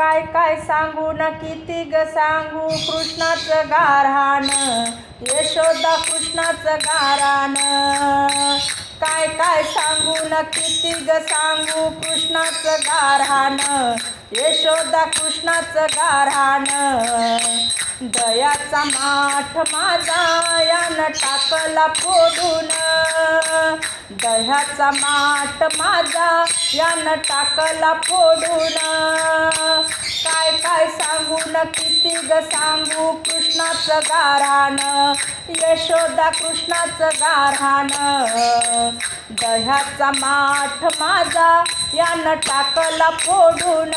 काय काय सांगू न किती ग सांगू? कृष्णाचं गारहाण यशोदा कृष्णाचं गारहाण. काय काय सांगू न किती ग सांगू? कृष्णाचं गारहाण यशोदा कृष्णाचं गारहाण. दयाचा माठ माझा यानं टाकला फोडून. दह्याचा माठ माझा यानं टाकला फोडून. कृष्ण किती ग सांगू कृष्णाचं गाराण यशोदा कृष्णाचं गाराण. दह्याचा माठ माझा यानं टाकला फोडून.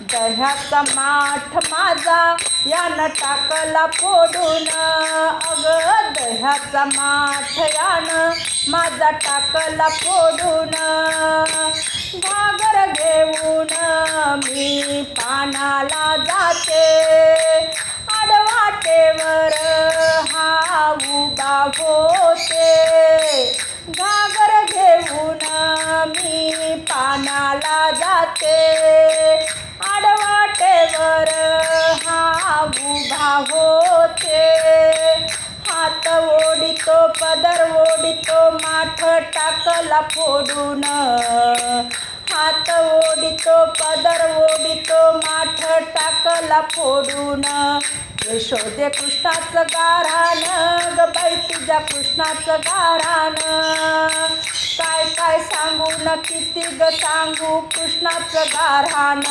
दह्याचा माठ माझा यानं टाकला फोडून. अग दह्याचा माठ यानं माझा टाकला फोडून. घागर घेऊन मी पानाला जाते आडवाटेवर हा उभा होते. घागर घेऊन मी पानाला जाते आडवाटेवर हा उभा होते. हात ओढितो पदर ओढितो माठ टाकला फोडून. हात ओढितो पदर ओढितो माठ टाकला फोडून. यशोदे कृष्णाचं गारान ग बाई तुझ्या कृष्णाचं गारान काय काय सांगू न किती ग सांगू कृष्णाचं गारान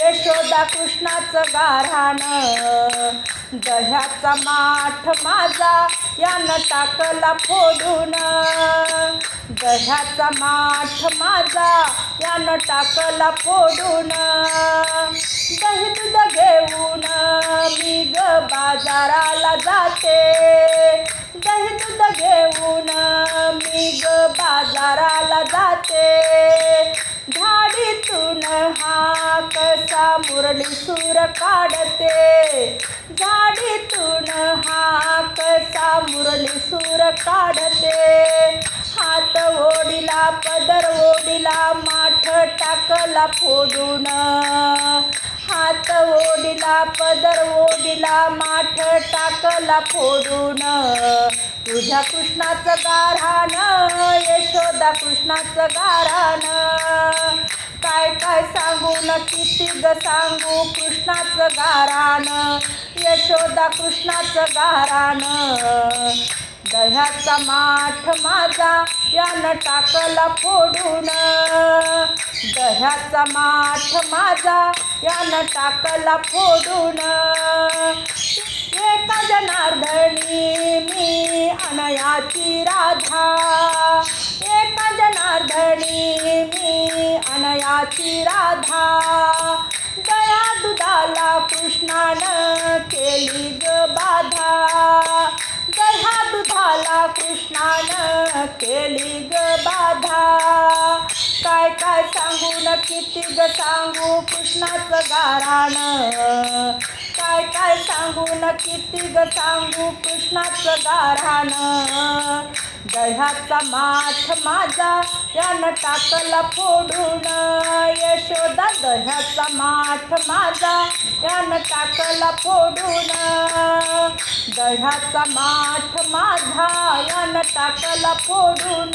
यशोदा कृष्णाचं गारान दह्याचा माठ माझा यानं टाकला फोडून. दह्याचा माठ माझा यानं टाकला फोडून. दही दूध घेऊन मी ग बाजाराला जाते. दही दूध घेऊन मी ग बाजाराला जाते. झाडीतून हा कसा मुरली सूर काढते. मुरली सूर काढते. हात ओढिला पदर ओढिला माठ टाकला फोडून. हात ओढिला पदर ओढिला माठ टाकला फोडून. तुझ्या कृष्णाचं गारहाण यशोदा कृष्णाचं गारहाण. काय काय सांगू? न किती ग सांगू. कृष्णाचं गारान यशोदा कृष्णाचं गारान दह्याचा माठ माझा यानं टाकला फोडून. दह्याचा माठ माझा यानं टाकला फोडून. एका जनार्दनी मी अनयाची राधा. ती राधा. दया दुधाला कृष्णानं केली ग बाधा. दया दुधाला कृष्णानं केली ग बाधा. काय काय सांगू न किती ग सांगू कृष्णाचं गाराण. काय काय सांगू न किती ग सांगू कृष्णाचं गाराण. दह्याचा माठ माझा यानं टाकला फोडून यशोदा दह्याचा माठ माझा त्यानं टाकला फोडून दह्याचा माठ माझा यानं टाकला फोडून